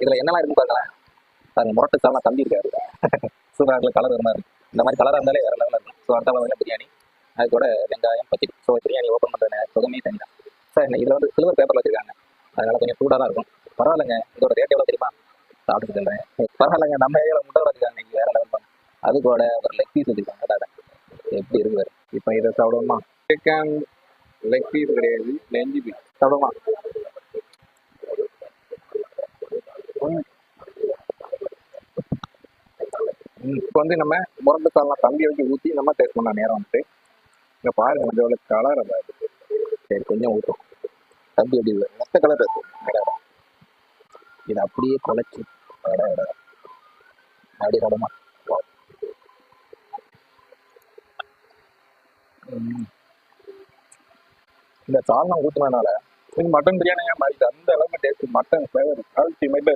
இதுல என்னெல்லாம் இருக்குன்னு பாருங்களேன். பாருங்க முரட்டு சாலா தம்பி இருக்காரு. சூப்பராக இருக்கு கலர் மாதிரி இருக்கு. இந்த மாதிரி கலராக இருந்தாலே வேற லெவலில் இருக்கும். ஸோ அடுத்த பார்த்தீங்கன்னா பிரியாணி. அது கூட வெங்காயம் பச்சடி. ஸோ பிரியாணி ஓப்பன் பண்ணுற சுகமே தனி தான். சார் இதில் வந்து சில்வர் பேப்பரில் வச்சிருக்காங்க. அதனால கொஞ்சம் சூடாக தான் இருக்கும். பரவாயில்லைங்க இதோட ரேட் எவ்வளோ தெரியுமா? சாப்பிட்டு சொல்கிறேன் பரவாயில்லைங்க நம்ம ஏரியாவில் முட்டை வச்சிருக்காங்க இங்கே வேற லெவல் பண்ண. அது கூட ஒரு லெக் பீஸ் வச்சிருக்காங்க. அதான் எப்படி இருக்கு பாரு. இப்போ இதை சாப்பிடுவோமா? சிக்கன் லெக் பீஸ் கிடையாது நெஞ்சு பீஸ் சாப்பிடுவோமா? இப்போ வந்து நம்ம முரண்டு சால்லாம் தம்பி வச்சு ஊற்றி நம்ம டேஸ்ட் பண்ண நேரம் வந்துட்டு. இங்கே பாருங்க கொஞ்சம் எவ்வளோ கலர் அதை சரி கொஞ்சம் ஊற்றும் தம்பி அப்படி மொத்த கலர் இருக்கு. அட, இது அப்படியே குழச்சி அட, அட. இந்த சால்னா ஊற்றுனதுனால இது மட்டன் பிரியாணியாக மாறிட்டு அந்த அளவுக்கு டேஸ்ட் மட்டன் ஃப்ளேவர் அல்டிமேட்டாக